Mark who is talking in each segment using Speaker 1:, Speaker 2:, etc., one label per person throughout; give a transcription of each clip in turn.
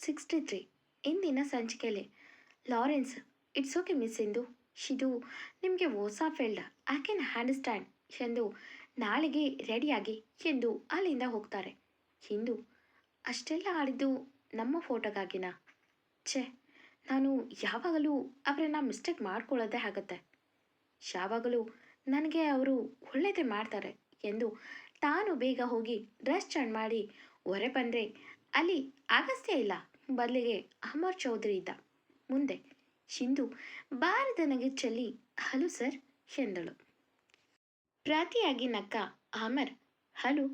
Speaker 1: Sixty three ಇಂದಿನ ಸಂಚಿಕೆಯಲ್ಲಿ Lawrence, it's okay miss ಇಂದು ಇದು ನಿಮಗೆ ಹೊಸ ಫೀಲ್ಡ್, ಐ ಕ್ಯಾನ್ ಅಂಡರ್ಸ್ಟ್ಯಾಂಡ್ ಎಂದು ನಾಳೆಗೆ ರೆಡಿಯಾಗಿ ಎಂದು ಅಲ್ಲಿಂದ ಹೋಗ್ತಾರೆ. ಹಿಂದು ಅಷ್ಟೆಲ್ಲ ಆಡಿದ್ದು ನಮ್ಮ ಫೋಟೋಗಾಗಿನ? ಛೇ, ನಾನು ಯಾವಾಗಲೂ ಅವರನ್ನ ಮಿಸ್ಟೇಕ್ ಮಾಡ್ಕೊಳ್ಳೋದೇ ಆಗುತ್ತೆ. ಯಾವಾಗಲೂ ನನಗೆ ಅವರು ಒಳ್ಳೆಯದೇ ಮಾಡ್ತಾರೆ ಎಂದು ತಾನು ಬೇಗ ಹೋಗಿ ಡ್ರೆಸ್ ಚೇಂಜ್ ಮಾಡಿ ಹೊರೆ ಬಂದರೆ ಅಲ್ಲಿ ಆಗಸ್ತ್ಯ ಇಲ್ಲ. ಬದಲಿಗೆ ಅಹಮದ್ ಚೌಧರಿ ಇದ್ದ. ಮುಂದೆ ಶಿಂದು ಬಾರದ ನಗಿಚ್ಚಲ್ಲಿ ಹಲೋ ಸರ್, ಎಂದಳು. ಪ್ರತಿಯಾಗಿ ನಕ್ಕ ಅಮರ್, ಹಲೋ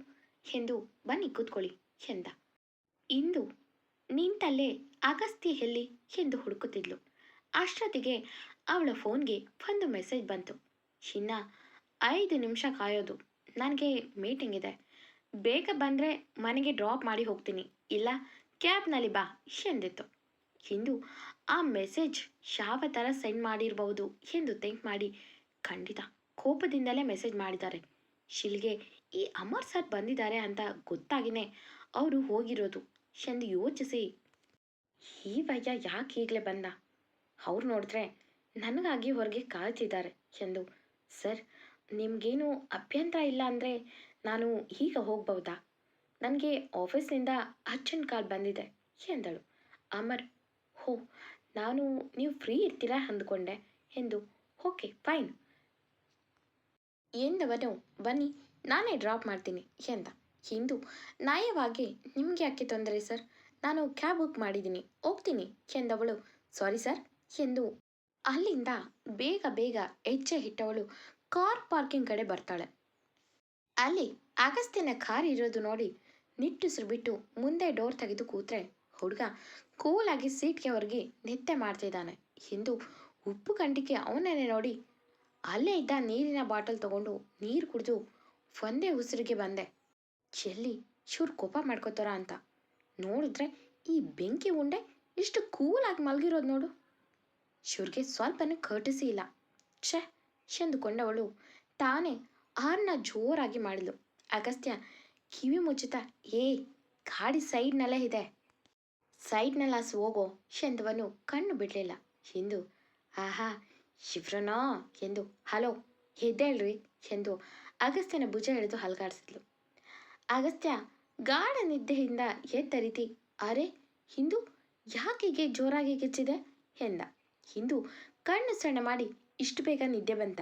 Speaker 1: ಎಂದು ಬನ್ನಿ ಕೂತ್ಕೊಳ್ಳಿ, ಎಂದ. ಇಂದು ನಿಂತಲ್ಲೇ ಅಗಸ್ತ್ಯ ಎಲ್ಲಿ ಎಂದು ಹುಡುಕುತ್ತಿದ್ಲು. ಅಷ್ಟೊತ್ತಿಗೆ ಅವಳ ಫೋನ್ಗೆ ಒಂದು ಮೆಸೇಜ್ ಬಂತು. ಇನ್ನ ಐದು ನಿಮಿಷ ಕಾಯೋದು. ನನಗೆ ಮೀಟಿಂಗ್ ಇದೆ. ಬೇಗ ಬಂದರೆ ಮನೆಗೆ ಡ್ರಾಪ್ ಮಾಡಿ ಹೋಗ್ತೀನಿ. ಇಲ್ಲ ಕ್ಯಾಬ್ನಲ್ಲಿ ಬಾ ಎಂದಿತ್ತು ಇಂದು ಆ ಮೆಸೇಜ್ ಯಾವ ಥರ ಸೆಂಡ್ ಮಾಡಿರಬಹುದು ಎಂದು ಥಿಂಕ್ ಮಾಡಿ, ಖಂಡಿತ ಕೋಪದಿಂದಲೇ ಮೆಸೇಜ್ ಮಾಡಿದ್ದಾರೆ. ಶಿಲ್ಗೆ, ಈ ಅಮರ್ ಸರ್ ಬಂದಿದ್ದಾರೆ ಅಂತ ಗೊತ್ತಾಗಿನೇ ಅವರು ಹೋಗಿರೋದು, ಎಂದು ಯೋಚಿಸಿ. ಈ ಭಯ ಯಾಕೆ ಈಗಲೇ ಬಂದ? ಅವ್ರು ನೋಡಿದ್ರೆ ನನಗಾಗಿ ಹೊರಗೆ ಕಾಯ್ತಿದ್ದಾರೆ, ಎಂದು. ಸರ್, ನಿಮಗೇನು ಅಭ್ಯಂತರ ಇಲ್ಲ ಅಂದರೆ ನಾನು ಈಗ ಹೋಗ್ಬಹುದಾ? ನನಗೆ ಆಫೀಸ್ನಿಂದ ಅರ್ಜೆಂಟ್ ಕಾಲ್ ಬಂದಿದೆ ಎಂದಳು ಅಮರ್, ಹೋ, ನಾನು, ನೀವು ಫ್ರೀ ಇರ್ತೀರಾ ಅಂದ್ಕೊಂಡೆ ಎಂದು, ಓಕೆ ಫೈನ್ ಎಂದವನು, ಬನ್ನಿ, ನಾನೇ ಡ್ರಾಪ್ ಮಾಡ್ತೀನಿ ಎಂದ ಇಂದು ನ್ಯಾಯವಾಗಿ ನಿಮಗೆ ಯಾಕೆ ತೊಂದರೆ ಸರ್? ನಾನು ಕ್ಯಾಬ್ ಬುಕ್ ಮಾಡಿದ್ದೀನಿ, ಹೋಗ್ತೀನಿ ಎಂದವಳು ಸಾರಿ ಸರ್ ಎಂದು ಅಲ್ಲಿಂದ ಬೇಗ ಬೇಗ ಹೆಜ್ಜೆ ಇಟ್ಟವಳು ಕಾರ್ ಪಾರ್ಕಿಂಗ್ ಕಡೆ ಬರ್ತಾಳೆ. ಅಲ್ಲಿ ಅಗಸ್ತ್ಯನ ಕಾರ್ ಇರೋದು ನೋಡಿ ನಿಟ್ಟುಸಿರು ಬಿಟ್ಟು ಮುಂದೆ ಡೋರ್ ತೆಗೆದು ಕೂತ್ರೆ ಹುಡುಗ ಕೂಲಾಗಿ ಸೀಟ್ಗೆ ಹೊರಗೆ ನಿದ್ದೆ ಮಾಡ್ತಿದ್ದಾನೆ ಎಂದು ಉಪ್ಪು ಕಂಡಿಕೆ ಅವನನ್ನೇ ನೋಡಿ ಅಲ್ಲೇ ಇದ್ದ ನೀರಿನ ಬಾಟಲ್ ತಗೊಂಡು ನೀರು ಕುಡಿದು ಒಂದೇ ಉಸಿರಿಗೆ ಬಂದೆ. ಚೆಲ್ಲಿ ಚೂರು ಕೋಪ ಮಾಡ್ಕೋತಾರ ಅಂತ. ನೋಡಿದ್ರೆ ಈ ಬೆಂಕಿ ಉಂಡೆ ಇಷ್ಟು ಕೂಲಾಗಿ ಮಲಗಿರೋದು ನೋಡು. ಶಿವ್ರಿಗೆ ಸ್ವಲ್ಪನೂ ಕರ್ಟಿಸಿ ಇಲ್ಲ. ಛೆ ಎಂದುಕೊಂಡವಳು ತಾನೇ ಆರ್ನ ಜೋರಾಗಿ ಮಾಡಿದ್ಲು. ಅಗಸ್ತ್ಯ ಕಿವಿ ಮುಚ್ಚುತ್ತಾ, ಏ, ಗಾಡಿ ಸೈಡ್ನಲ್ಲೇ ಇದೆ. ಸೈಡ್ನಲ್ಲಾ ಹಸು ಹೋಗೋ ಎಂದವನು ಕಣ್ಣು ಬಿಡಲಿಲ್ಲ. ಎಂದು ಆಹಾ, ಶಿವ್ರನೋ? ಎಂದು ಹಲೋ ಎದ್ದೇಳ್ರಿ ಎಂದು ಅಗಸ್ತ್ಯನ ಭುಜ ಹಿಡಿದು ಹಲ್ಗಾಡಿಸಿದ್ಲು. ಅಗಸ್ತ್ಯ, ಗಾಢ ನಿದ್ದೆಯಿಂದ ಎದ್ದ ರೀತಿ. ಅರೆ, ಹಿಂದು, ಯಾಕೆ ಜೋರಾಗಿ ಗೆಚ್ಚಿದೆ ಎಂದ, ಹಿಂದು, ಕಣ್ಣು ಸಣ್ಣ ಮಾಡಿ ಇಷ್ಟು ಬೇಗ ನಿದ್ದೆ ಬಂತ?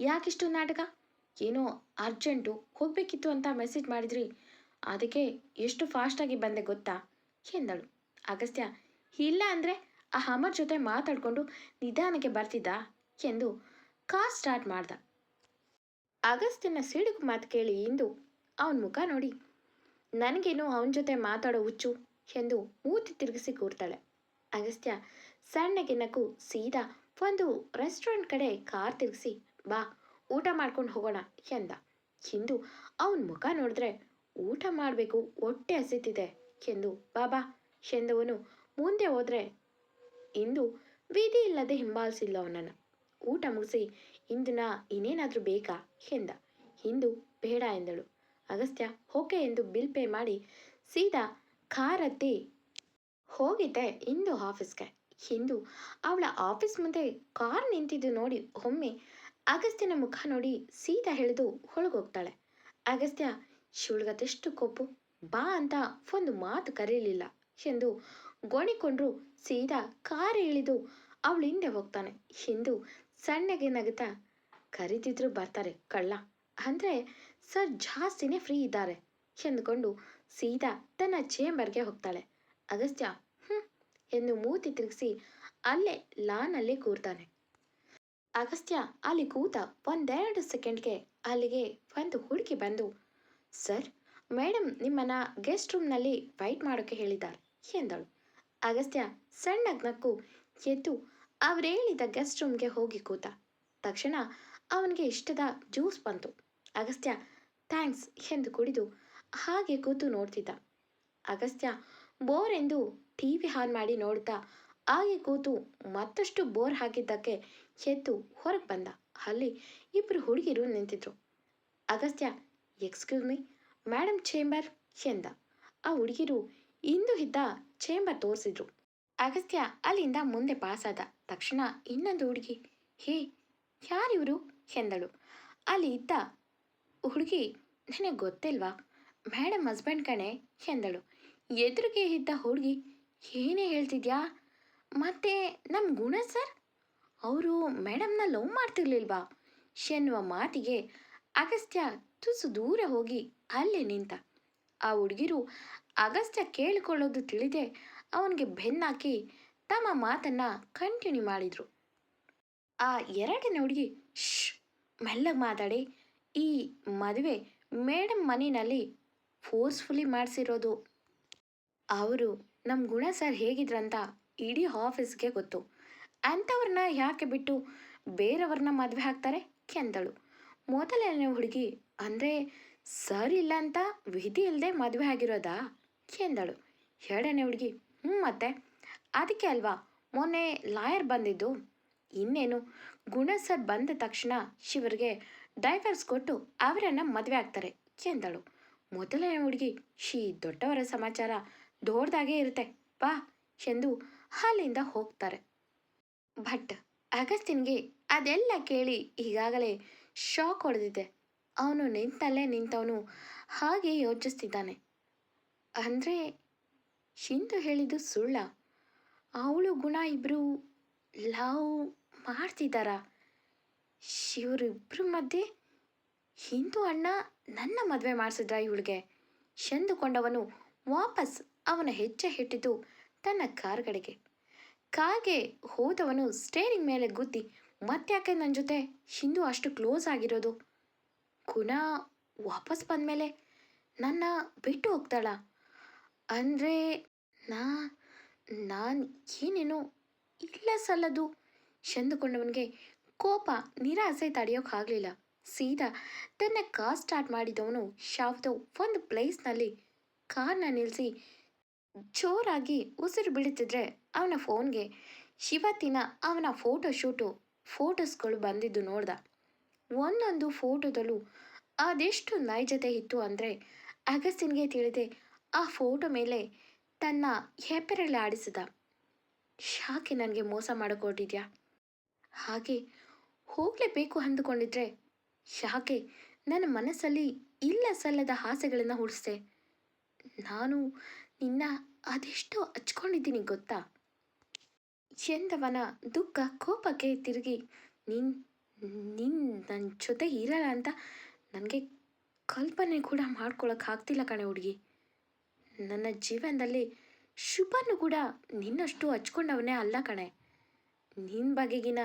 Speaker 1: ಯಾಕಿಷ್ಟು ನಾಟಕ? ಏನೋ ಅರ್ಜೆಂಟು ಹೋಗಬೇಕಿತ್ತು ಅಂತ ಮೆಸೇಜ್ ಮಾಡಿದ್ರಿ. ಅದಕ್ಕೆ ಎಷ್ಟು ಫಾಸ್ಟಾಗಿ ಬಂದೆ ಗೊತ್ತಾ? ಎಂದಳು. ಅಗಸ್ತ್ಯ, ಇಲ್ಲ ಅಂದರೆ ಆ ಅಮರ್ ಜೊತೆ ಮಾತಾಡಿಕೊಂಡು ನಿಧಾನಕ್ಕೆ ಬರ್ತಿದ್ದ? ಎಂದು ಕಾರ್ ಸ್ಟಾರ್ಟ್ ಮಾಡ್ದ. ಅಗಸ್ತ್ಯನ ಸಿಡುಗು ಮಾತು ಕೇಳಿ ಇಂದು ಅವನ ಮುಖ ನೋಡಿ. ನನಗೇನು ಅವನ ಜೊತೆ ಮಾತಾಡೋ ಹುಚ್ಚು? ಎಂದು ಮೂತಿ ತಿರುಗಿಸಿ ಕೂರ್ತಾಳೆ. ಅಗಸ್ತ್ಯ ಸಣ್ಣಗೆ ನಕ್ಕು ಸೀದಾ ಒಂದು ರೆಸ್ಟೋರೆಂಟ್ ಕಡೆ ಕಾರ್ ತಿರುಗಿಸಿ, ಬಾ ಊಟ ಮಾಡ್ಕೊಂಡು ಹೋಗೋಣ ಎಂದ. ಹಿಂದು ಅವನ ಮುಖ ನೋಡಿದ್ರೆ ಊಟ ಮಾಡಬೇಕು ಹೊಟ್ಟೆ ಹಸಿತಿದೆ ಎಂದು. ಬಾಬಾ ಎಂದವನು ಮುಂದೆ ಹೋದ್ರೆ ಇಂದು ವಿಧಿ ಇಲ್ಲದೆ ಹಿಂಬಾಲಿಸಿಲ್ಲ ಅವನನ್ನು. ಊಟ ಮುಗಿಸಿ ಇಂದಿನ ಇನ್ನೇನಾದರೂ ಬೇಕಾ ಎಂದ. ಹಿಂದು ಬೇಡ ಎಂದಳು. ಅಗಸ್ತ್ಯ ಓಕೆ ಎಂದು ಬಿಲ್ ಪೇ ಮಾಡಿ ಸೀದಾ ಕಾರ್ ಹತ್ತಿ ಹೋಗಿದ್ದೆ ಇಂದು ಆಫೀಸ್ಗೆ. ಹಿಂದು ಅವಳ ಆಫೀಸ್ ಮುಂದೆ ಕಾರ್ ನಿಂತಿದ್ದು ನೋಡಿ ಒಮ್ಮೆ ಅಗಸ್ತ್ಯನ ಮುಖ ನೋಡಿ ಸೀತಾ ಹೇಳಿದು ಹೊಳಗೋಗ್ತಾಳೆ. ಅಗಸ್ತ್ಯ ಶಿವಳಗತೆಷ್ಟು ಕೊಪ್ಪು, ಬಾ ಅಂತ ಒಂದು ಮಾತು ಕರೀಲಿಲ್ಲ ಎಂದು ಗೋಣಿಕೊಂಡ್ರು ಸೀದಾ ಕಾರ್ ಇಳಿದು ಅವಳ ಹಿಂದೆ ಹೋಗ್ತಾನೆ. ಹಿಂದು ಸಣ್ಣಗೆ ನಗುತ್ತಾ, ಕರೀತಿದ್ರು ಬರ್ತಾರೆ ಕಳ್ಳ, ಅಂದರೆ ಸರ್ ಜಾಸ್ತಿನೇ ಫ್ರೀ ಇದ್ದಾರೆ ಎಂದುಕೊಂಡು ಸೀದಾ ತನ್ನ ಚೇಂಬರ್ಗೆ ಹೋಗ್ತಾಳೆ. ಅಗಸ್ತ್ಯ ಹ್ಞೂ ಎಂದು ಮೂತಿ ತಿರುಗಿಸಿ ಅಲ್ಲೇ ಲಾನಲ್ಲಿ ಕೂರ್ತಾನೆ. ಅಗಸ್ತ್ಯ ಅಲ್ಲಿ ಕೂತ ಒಂದೆರಡು ಸೆಕೆಂಡ್ಗೆ ಅಲ್ಲಿಗೆ ಒಂದು ಹುಡುಗಿ ಬಂದು, ಸರ್ ಮೇಡಮ್ ನಿಮ್ಮನ್ನ ಗೆಸ್ಟ್ ರೂಮ್ನಲ್ಲಿ ವೈಟ್ ಮಾಡೋಕ್ಕೆ ಹೇಳಿದ್ದಾರೆ ಎಂದಳು. ಅಗಸ್ತ್ಯ ಸಣ್ಣಗ್ ನಕ್ಕು ಎದ್ದು ಅವ್ರು ಹೇಳಿದ ಗೆಸ್ಟ್ ರೂಮ್ಗೆ ಹೋಗಿ ಕೂತ. ತಕ್ಷಣ ಅವನಿಗೆ ಇಷ್ಟದ ಜ್ಯೂಸ್ ಬಂತು. ಅಗಸ್ತ್ಯ, ಥ್ಯಾಂಕ್ಸ್ ಎಂದು ಕುಡಿದು ಹಾಗೆ ಕೂತು ನೋಡ್ತಿದ್ದ. ಅಗಸ್ತ್ಯ ಬೋರ್ ಎಂದು ಟಿ ವಿ ಆನ್ ಮಾಡಿ ನೋಡ್ತಾ ಹಾಗೆ ಕೂತು ಮತ್ತಷ್ಟು ಬೋರ್ ಹಾಕಿದ್ದಕ್ಕೆ ಎದ್ದು ಹೊರಗೆ ಬಂದ. ಅಲ್ಲಿ ಇಬ್ಬರು ಹುಡುಗಿರು ನಿಂತಿದ್ರು. Agastya excuse me madam chamber ಎಂದ. ಆ ಹುಡುಗಿರು ಇಂದು ಇದ್ದ ಚೇಂಬರ್ ತೋರಿಸಿದ್ರು. ಅಗಸ್ತ್ಯ ಅಲ್ಲಿಂದ ಮುಂದೆ ಪಾಸಾದ ತಕ್ಷಣ ಇನ್ನೊಂದು ಹುಡುಗಿ, ಹೇ, ಯಾರಿವರು? ಎಂದಳು. ಅಲ್ಲಿ ಇದ್ದ ಹುಡುಗಿ, ನನಗೆ ಗೊತ್ತಿಲ್ವಾ? ಮೇಡಮ್ ಹಸ್ಬೆಂಡ್ ಕಣೆ, ಎಂದಳು. ಎದುರಿಗೆ ಇದ್ದ ಹುಡುಗಿ, ಏನೇ ಹೇಳ್ತಿದ್ಯಾ? ಮತ್ತೆ ನಮ್ಮ ಗುಣ ಸರ್? ಅವರು ಮೇಡಮ್ನ ಲವ್ ಮಾಡ್ತಿರ್ಲಿಲ್ವಾ? ಎನ್ನುವ ಮಾತಿಗೆ ಅಗಸ್ತ್ಯ ತುಸು ದೂರ ಹೋಗಿ ಅಲ್ಲೇ ನಿಂತ. ಆ ಹುಡುಗಿರು ಅಗಸ್ತ್ಯ ಕೇಳಿಕೊಳ್ಳೋದು ತಿಳಿದೆ ಅವನಿಗೆ ಬೆನ್ನಾಕಿ ತಮ್ಮ ಮಾತನ್ನ ಕಂಟಿನ್ಯೂ ಮಾಡಿದ್ರು. ಆ ಎರಡನೇ ಹುಡುಗಿ ಶ್ ಮೆಲ್ಲ ಮಾತಾಡಿ, ಈ ಮದುವೆ ಮೇಡಮ್ ಮನೆಯಲ್ಲಿ ಫೋರ್ಸ್ಫುಲಿ ಮಾಡಿಸಿರೋದು. ಅವರು ನಮ್ಮ ಗುಣ ಸರ್ ಹೇಗಿದ್ರಂತ ಇಡೀ ಆಫೀಸ್ಗೆ ಗೊತ್ತು. ಅಂಥವ್ರನ್ನ ಯಾಕೆ ಬಿಟ್ಟು ಬೇರೆಯವ್ರನ್ನ ಮದುವೆ ಹಾಕ್ತಾರೆ ಕೆಂದಳು. ಮೊದಲನೇ ಹುಡುಗಿ ಅಂದರೆ ಸರ್ ಇಲ್ಲ ಅಂತ ವಿಧಿ ಇಲ್ಲದೆ ಮದುವೆ ಆಗಿರೋದಾ? ಕೆಂದಳು. ಎರಡನೇ ಹುಡುಗಿ ಹ್ಞೂ ಮತ್ತೆ. ಅದಕ್ಕೆ ಅಲ್ವಾ? ಮೊನ್ನೆ ಲಾಯರ್ ಬಂದಿದ್ದು. ಇನ್ನೇನು? ಗುಣ ಸರ್ ಬಂದ ತಕ್ಷಣ ಶಿವರಿಗೆ ಡೈವರ್ಸ್ ಕೊಟ್ಟು ಅವರನ್ನು ಮದುವೆ ಆಗ್ತಾರೆ, ಕೆಂದಳು. ಮೊದಲನೇ ಹುಡುಗಿ ಶೀ ದೊಡ್ಡವರ ಸಮಾಚಾರ ದೊಡ್ಡದಾಗೇ ಇರುತ್ತೆ. ಬಾ ಎಂದು ಅಲ್ಲಿಂದ ಹೋಗ್ತಾರೆ. ಬಟ್ ಅಗಸ್ತಿನ್ಗೆ ಅದೆಲ್ಲ ಕೇಳಿ ಈಗಾಗಲೇ ಶಾಕ್ ಹೊಡೆದಿದೆ. ಅವನು ನಿಂತಲ್ಲೇ ನಿಂತವನು ಹಾಗೆ ಯೋಚಿಸ್ತಿದ್ದಾನೆ. ಅಂದರೆ ಹಿಂದು ಹೇಳಿದ್ದು ಸುಳ್ಳ? ಅವಳು ಗುಣ ಇಬ್ಬರು ಲವ್ ಮಾಡ್ತಿದ್ದಾರಾ? ಇವರಿಬ್ಬರ ಮಧ್ಯೆ ಹಿಂದೂ ಅಣ್ಣ ನನ್ನ ಮದುವೆ ಮಾಡಿಸಿದ್ರ ಇವಳಿಗೆ? ಎಂದುಕೊಂಡವನು ವಾಪಸ್ ಅವನ ಹೆಜ್ಜೆ ಇಟ್ಟಿದ್ದು ತನ್ನ ಕಾರ್ ಕಡೆಗೆ ಕಾರ್ಗೆ ಹೋದವನು ಸ್ಟೇರಿಂಗ್ ಮೇಲೆ ಗುದ್ದಿ, ಮತ್ತ್ಯಾಕೆ ನನ್ನ ಜೊತೆ? ಹಿಂದೂ ಅಷ್ಟು ಕ್ಲೋಸ್ ಆಗಿರೋದು. ಗುಣ ವಾಪಸ್ ಬಂದಮೇಲೆ, ನನ್ನ ಬಿಟ್ಟು ಹೋಗ್ತಾಳ. ಅಂದರೆ, ನಾ, ನಾನು ಏನೇನೋ ಇಲ್ಲ ಸಲ್ಲದು. ಚೆಂದುಕೊಂಡವನಿಗೆ ಕೋಪ, ನಿರಾಸೆ ತಡೆಯೋಕ್ಕಾಗಲಿಲ್ಲ ಸೀದಾ ತನ್ನ ಕಾರ್ ಸ್ಟಾರ್ಟ್ ಮಾಡಿದವನು ಯಾವುದೋ ಒಂದು ಪ್ಲೇಸ್ನಲ್ಲಿ ಕಾರ್ನ ನಿಲ್ಲಿಸಿ ಜೋರಾಗಿ ಉಸಿರು ಬಿಡುತ್ತಿದ್ರೆ ಅವನ ಫೋನ್ಗೆ ಶಿವತ್ತಿನ ಅವನ ಫೋಟೋ ಶೂಟು, ಫೋಟೋಸ್ಗಳು ಬಂದಿದ್ದು ನೋಡ್ದ. ಒಂದೊಂದು ಫೋಟೋದಲ್ಲೂ ಅದೆಷ್ಟು ನೈಜತೆ ಇತ್ತು ಅಂದರೆ ಅಗಸ್ತಿನ್ಗೆ ತಿಳಿದೆ, ಆ ಫೋಟೋ ಮೇಲೆ ತನ್ನ ಹೆಪ್ಪರಲ್ಲಿ ಆಡಿಸಿದ ಶಾಕೆ ನನಗೆ ಮೋಸ ಮಾಡಿಕೊಟ್ಟಿದ್ಯಾ? ಹಾಗೆ ಹೋಗಲೇಬೇಕು ಅಂದುಕೊಂಡಿದ್ರೆ ಶಾಕೆ ನನ್ನ ಮನಸ್ಸಲ್ಲಿ ಇಲ್ಲ ಸಲ್ಲದ ಆಸೆಗಳನ್ನು ಹುಡಿಸಿದೆ. ನಾನು ನಿನ್ನ ಅದೆಷ್ಟೋ ಹಚ್ಕೊಂಡಿದ್ದೀನಿ ಗೊತ್ತಾ? ಎಂದವನ ದುಃಖ, ಕೋಪಕ್ಕೆ ತಿರುಗಿ, ನಿನ್ ನಿನ್ ನನ್ನ ಜೊತೆ ಇರಲ್ಲ ಅಂತ ನನಗೆ ಕಲ್ಪನೆ ಕೂಡ ಮಾಡ್ಕೊಳಕ್ಕಾಗ್ತಿಲ್ಲ ಕಣೆ ಹುಡುಗಿ. ನನ್ನ ಜೀವನದಲ್ಲಿ ಶುಭನು ಕೂಡ ನಿನ್ನಷ್ಟು ಹಚ್ಕೊಂಡವನೇ ಅಲ್ಲ ಕಣೆ. ನಿನ್ನ ಬಗೆಗಿನ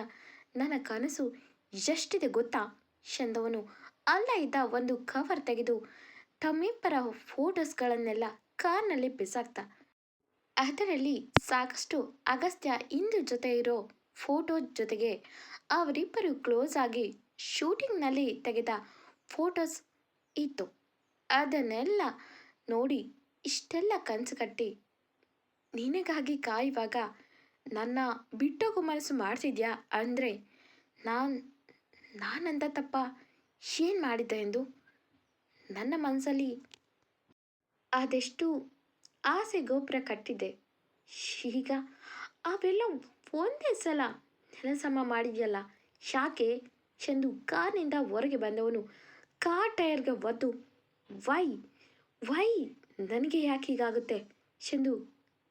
Speaker 1: ನನ್ನ ಕನಸು ಎಷ್ಟಿದೆ ಗೊತ್ತಾ? ಎಂದವನು ಅಲ್ಲ ಇದ್ದ ಒಂದು ಕವರ್ ತೆಗೆದು ತಮ್ಮಿಬ್ಬರ ಫೋಟೋಸ್ಗಳನ್ನೆಲ್ಲ ಕಾರ್ನಲ್ಲಿ ಬಿಸಾಕ್ತ. ಅದರಲ್ಲಿ ಸಾಕಷ್ಟು ಅಗಸ್ತ್ಯ ಇಂದು ಜೊತೆ ಇರೋ ಫೋಟೋ ಜೊತೆಗೆ ಅವರಿಬ್ಬರು ಕ್ಲೋಸ್ ಆಗಿ ಶೂಟಿಂಗ್ನಲ್ಲಿ ತೆಗೆದ ಫೋಟೋಸ್ ಇತ್ತು. ಅದನ್ನೆಲ್ಲ ನೋಡಿ ಇಷ್ಟೆಲ್ಲ ಕನಸು ಕಟ್ಟಿ, ನಿನಗಾಗಿ ಕಾಯುವಾಗ ನನ್ನ ಬಿಟ್ಟೋಗು ಮನಸ್ಸು ಮಾಡ್ತಿದ್ಯಾ? ಅಂದರೆ, ನಾನು, ನಾನಂತ ತಪ್ಪ ಏನು ಮಾಡಿದ್ದೆ ಎಂದು? ನನ್ನ ಮನಸ್ಸಲ್ಲಿ ಅದೆಷ್ಟು ಆಸೆ ಗೋಪುರ ಕಟ್ಟಿದ್ದೆ ಈಗ ಅವೆಲ್ಲ ಒಂದೇ ಸಲ ನೆಲಸಮ ಮಾಡಿದ್ಯಲ್ಲ. ಯಾಕೆ ಚೆಂದು ಕಾರಿನಿಂದ ಹೊರಗೆ ಬಂದವನು. ಕಾರ್ ಟೈರ್ಗೆ ಒದ್ದು, ವೈ ವೈ, ನನಗೆ ಯಾಕೆ ಹೀಗಾಗುತ್ತೆ? ಚಂದು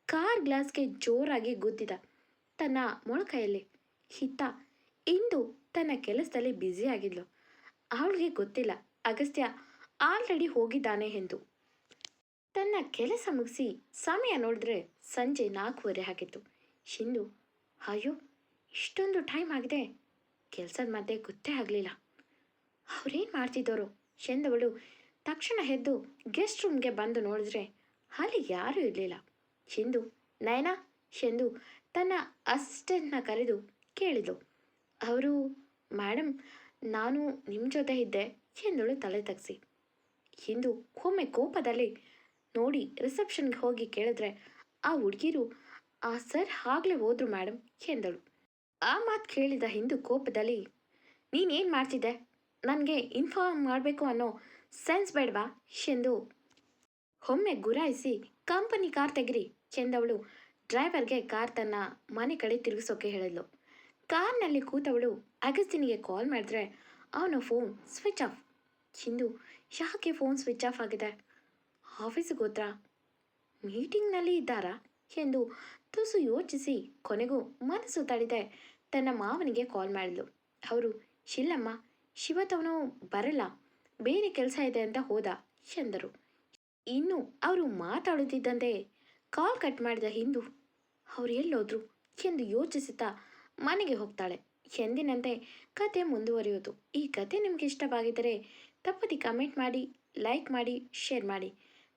Speaker 1: ಕಾರ್ ಗ್ಲಾಸ್ಗೆ ಜೋರಾಗಿ ಗುದ್ದಿದ. ತನ್ನ ಮೊಳಕೈಯಲ್ಲಿ ಹಿತ ಇಂದು ತನ್ನ ಕೆಲಸದಲ್ಲಿ ಬ್ಯುಸಿಯಾಗಿದ್ಲು. ಅವಳಿಗೆ ಗೊತ್ತಿಲ್ಲ, ಅಗಸ್ತ್ಯ ಆಲ್ರೆಡಿ ಹೋಗಿದ್ದಾನೆ ಎಂದು. ತನ್ನ ಕೆಲಸ ಮುಗಿಸಿ ಸಮಯ ನೋಡಿದ್ರೆ ಸಂಜೆ ನಾಲ್ಕೂವರೆ ಆಗಿತ್ತು. ಶಿಂದು, ಅಯ್ಯೋ, ಇಷ್ಟೊಂದು ಟೈಮ್ ಆಗಿದೆ. ಕೆಲಸದ ಮಧ್ಯೆ ಗೊತ್ತೇ ಆಗಲಿಲ್ಲ. ಅವ್ರೇನು ಮಾಡ್ತಿದ್ದವರು ಎಂದವಳು ತಕ್ಷಣ ಎದ್ದು ಗೆಸ್ಟ್ ರೂಮ್ಗೆ ಬಂದು ನೋಡಿದ್ರೆ ಅಲ್ಲಿ ಯಾರೂ ಇರಲಿಲ್ಲ. ಶಿಂದು, ನಯನಾ ಎಂದು ತನ್ನ ಅಸಿಸ್ಟೆಂಟ್ನ ಕರೆದು ಕೇಳಿದಳು ಅವರು ಮೇಡಮ್ ನಾನು ನಿಮ್ಮ ಜೊತೆ ಇದ್ದೆ ಎಂದಳು ತಲೆ ತಗ್ಸಿ. ಹಿಂದು ಒಮ್ಮೆ ಕೋಪದಲ್ಲಿ ನೋಡಿ ರಿಸೆಪ್ಷನ್ಗೆ ಹೋಗಿ ಕೇಳಿದ್ರೆ, ಆ ಹುಡುಗಿರು, ಆ ಸರ್ ಆಗಲೇ ಹೋದ್ರು ಮೇಡಮ್ ಎಂದಳು. ಆ ಮಾತು ಕೇಳಿದ ಹಿಂದೂ ಕೋಪದಲ್ಲಿ ನೀನೇನು ಮಾಡ್ತಿದ್ದೆ? ನನಗೆ ಇನ್ಫಾರ್ಮ್ ಮಾಡಬೇಕು ಅನ್ನೋ ಸೆನ್ಸ್ ಬೇಡವಾ? ಎಂದು ಒಮ್ಮೆ ಗುರಾಯಿಸಿ, ಕಂಪನಿ ಕಾರ್ ತೆಗಿರಿ, ಎಂದವಳು ಡ್ರೈವರ್ಗೆ ಕಾರ್ ತನ್ನ ಮನೆ ಕಡೆ ತಿರುಗಿಸೋಕೆ ಹೇಳಿದ್ಲು. ಕಾರ್ನಲ್ಲಿ ಕೂತವಳು ಅಗಸ್ತಿನಿಗೆ ಕಾಲ್ ಮಾಡಿದ್ರೆ, ಅವನ ಫೋನ್ ಸ್ವಿಚ್ ಆಫ್. ಇಂದು ಯಾಕೆ ಫೋನ್ ಸ್ವಿಚ್ ಆಫ್ ಆಗಿದೆ? ಆಫೀಸಿಗೆ ಹೋದ್ರಾ ಮೀಟಿಂಗ್ನಲ್ಲಿ ಇದ್ದಾರಾ ಎಂದು ತುಸು ಯೋಚಿಸಿ ಕೊನೆಗೂ ಮನಸ್ಸು ತಡಿದೆ ತನ್ನ ಮಾವನಿಗೆ ಕಾಲ್ ಮಾಡಿದ್ಲು. ಅವರು, ಶಿಲ್ಲಮ್ಮ, ಶಿವತವನು ಬರಲ್ಲ. ಬೇರೆ ಕೆಲಸ ಇದೆ ಅಂತ ಹೋದ, ಎಂದರು. ಇನ್ನು ಅವರು ಮಾತಾಡುತ್ತಿದ್ದಂತೆ ಕಾಲ್ ಕಟ್ ಮಾಡಿದ ಹಿಂದು ಅವರು ಎಲ್ಲೋದ್ರು? ಎಂದು ಯೋಚಿಸುತ್ತಾ ಮನೆಗೆ ಹೋಗ್ತಾಳೆ. ಎಂದಿನಂತೆ ಕತೆ ಮುಂದುವರಿಯೋದು ಈ ಕತೆ ನಿಮಗೆ ಇಷ್ಟವಾಗಿದ್ದರೆ ತಪ್ಪದಿ ಕಮೆಂಟ್ ಮಾಡಿ ಲೈಕ್ ಮಾಡಿ ಶೇರ್ ಮಾಡಿ.